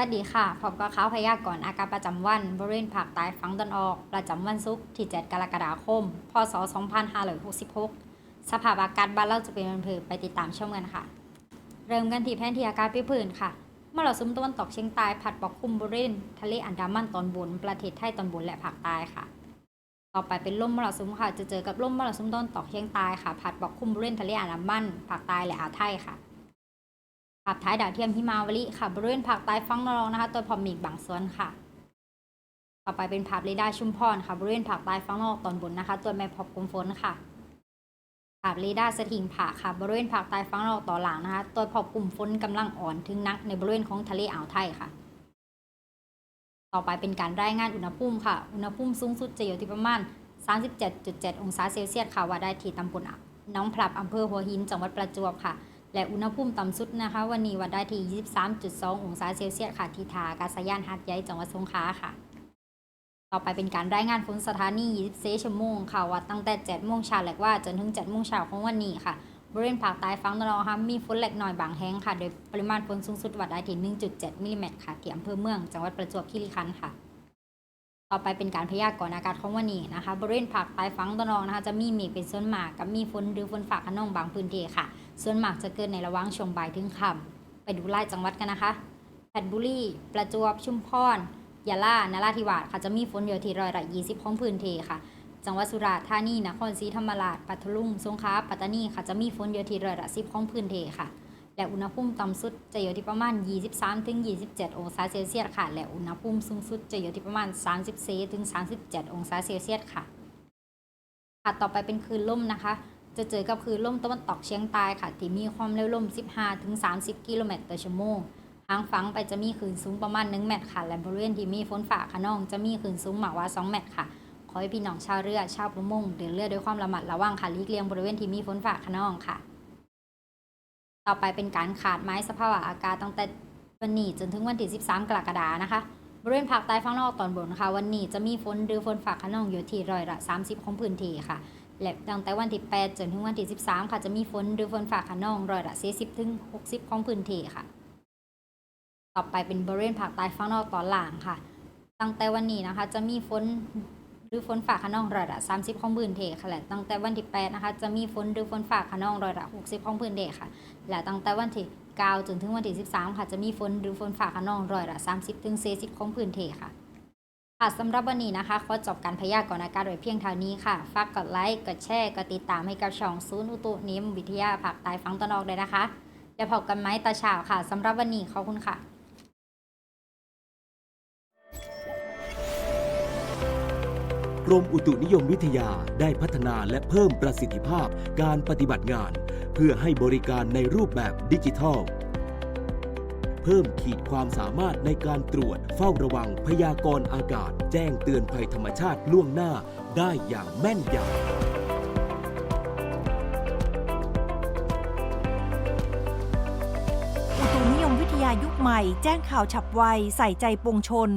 สวัสดีค่ะ พบกับข่าวพยากรณ์อากาศประจำวัน บริเวณภาคใต้ฝั่งตะวันออก ประจำวันศุกร์ที่ 7 กรกฎาคม พศ 2566 สภาพอากาศบ้านเราจะเป็นแบบนี้ไปติดตามชมกันค่ะ เริ่มกันที่แผนที่อากาศพื้นค่ะมรสุมตะวันตกเฉียงใต้พัดปกคลุมบริเวณทะเลอันดามันตอนบน ประเทศไทยตอนบนและภาคใต้ค่ะ ต่อไปเป็นลมมรสุมค่ะ จะเจอกับลมมรสุมตะวันตกเฉียงใต้ค่ะพัดปกคลุมบริเวณทะเลอันดามันภาคใต้และอ่าวไทยค่ะ ภาพท้ายดาวเทียมหิมาวลิค่ะบริเวณภาคใต้ฝั่งนรองนะคะตัวพอมีกบางส่วนค่ะ ต่อไปเป็นภาพเรดาร์ชุมพรค่ะบริเวณภาคใต้ฝั่งนอกตอนบนนะคะ ตัวแม่พบกลุ่มฝนค่ะภาพเรดาร์สถิงผาค่ะบริเวณภาคใต้ฝั่งนอกต่อหลังนะคะตัวพบกลุ่มฝนกำลังอ่อนถึงนักในบริเวณของทะเลอ่าวไทยค่ะต่อไปเป็นการรายงานอุณหภูมิค่ะ อุณหภูมิสูงสุดจะอยู่ที่ประมาณ 37.7 องศาเซลเซียสค่ะว่าได้ที่ตำบลน้องพลับอำเภอหัวหิน จังหวัดประจวบค่ะ และอุณหภูมิต่ำสุดนะคะ วันนี้วัดได้ที่ 23.2 องศาเซลเซียสค่ะที่ทาอากาศยานหาดใหญ่จังหวัดสงขลาค่ะ ต่อไปเป็นการรายงานฝนสถานี 24 ชั่วโมงค่ะวัดตั้งแต่ 7 โมงเช้าและว่าจนถึง 7 โมงเช้าของวันนี้ค่ะ บริเวณภาคใต้ฝั่งตะวันออกค่ะมีฝนเล็กน้อยบางแห่งค่ะ โดยปริมาณฝนสูงสุดวัดได้ที่ 1.7 มิลลิเมตรค่ะที่อำเภอเมืองจังหวัดประจวบคีรีขันธ์ค่ะต่อไปเป็นการพยากรณ์อากาศของวันนี้นะคะ บริเวณภาคใต้ฝั่งตะวันออกนะคะจะมีเมฆเป็นส่วนมากกับมีฝนหรือฝนฟ้าขนองบางพื้นที่ค่ะ ส่วนมากจะเกิดในระหว่างช่วงบ่ายถึงค่ำไปดูไล่จังหวัดกันนะคะเพชรบุรีประจวบชุมพรยะลานราธิวาสค่ะจะมีฝนอยู่ที่ร้อยละ20ของพื้นที่ค่ะ จังหวัดสุราษฎร์ธานีนครศรีธรรมราชปัตตานีสงขลาปัตตานีค่ะจะมีฝนอยู่ที่ร้อยละ10ของพื้นที่ค่ะ และอุณหภูมิต่ำสุดจะอยู่ที่ประมาณ 23-27 องศาเซลเซียสค่ะ และอุณหภูมิสูงสุดจะอยู่ที่ประมาณ 34-37 องศาเซลเซียสค่ะค่ะต่อไปเป็นคลื่นลมนะคะ จะเจอกับคลื่นลมตะวันตกเฉียงใต้ค่ะที่มีความเร็วลม 15-30 กิโลเมตรต่อชั่วโมงทางฝั่งไปจะมีคลื่นสูงประมาณ 1 เมตรค่ะ และบริเวณที่มีฝนฝ่าขนองจะมีคลื่นสูงมากกว่า 2 เมตรค่ะ ขอให้พี่น้องชาวเรือชาวประมงเดินเรือด้วยความระมัดระวังค่ะหลีกเลี่ยงบริเวณที่มีฝนฝ่าขนองค่ะ ต่อไปเป็นการขาดไม้สภาพอากาศตั้งแต่วันนี้จนถึงวันที่ 13 กรกฎานะคะบริเวณภาคใต้ฝั่งนอกตอนบนค่ะ วันนี้จะมีฝนหรือฝนฟ้าขนองอยู่ที่ร้อยละ 30 ของพื้นที่ค่ะ และตั้งแต่วันที่ 8 จนถึงวันที่ 13 ค่ะ จะมีฝนหรือฝนฟ้าขนองร้อยละ40ถึง60 ของพื้นที่ค่ะ ต่อไปเป็นบริเวณภาคใต้ฝั่งนอกตอนล่างค่ะ ตั้งแต่วันนี้นะคะ จะมีฝนหรือฝนฟ้าขนองร้อยละ30 ของพื้นที่ค่ะและตั้งแต่วันที่ 8 นะคะ จะมีฝนหรือฝนฟ้าขนองร้อยละ60 ของพื้นที่ค่ะ และตั้งแต่วันที่ 9 จนถึงวันที่ 13 ค่ะ จะมีฝนหรือฝนฟ้าขนองร้อยละ30ถึง40 ของพื้นที่ค่ะ ค่ะสำหรับวันนี้นะคะขอจบการพยากรณ์อากาศโดยเพียงเท่านี้ค่ะ ฝากกดไลค์ กดแชร์ กดติดตามให้กับช่องศูนย์อุตุนิมวิทยาภาคใต้ฝั่งตะนออกเลยนะคะแล้วพบกันไหมตอนเช้าค่ะสำหรับวันนี้ขอบคุณค่ะกรมอุตุนิยมวิทยาได้พัฒนาและเพิ่มประสิทธิภาพการปฏิบัติงาน เพื่อให้บริการในรูปแบบดิจิทัล พิ่มขีดความสามารถในการตรวจ เฝ้าระวังพยากรณ์อากาศ แจ้งเตือนภัยธรรมชาติล่วงหน้าได้อย่างแม่นยำอุตุนิยมวิทยายุคใหม่แจ้งข่าวฉับไว ใส่ใจปวงชน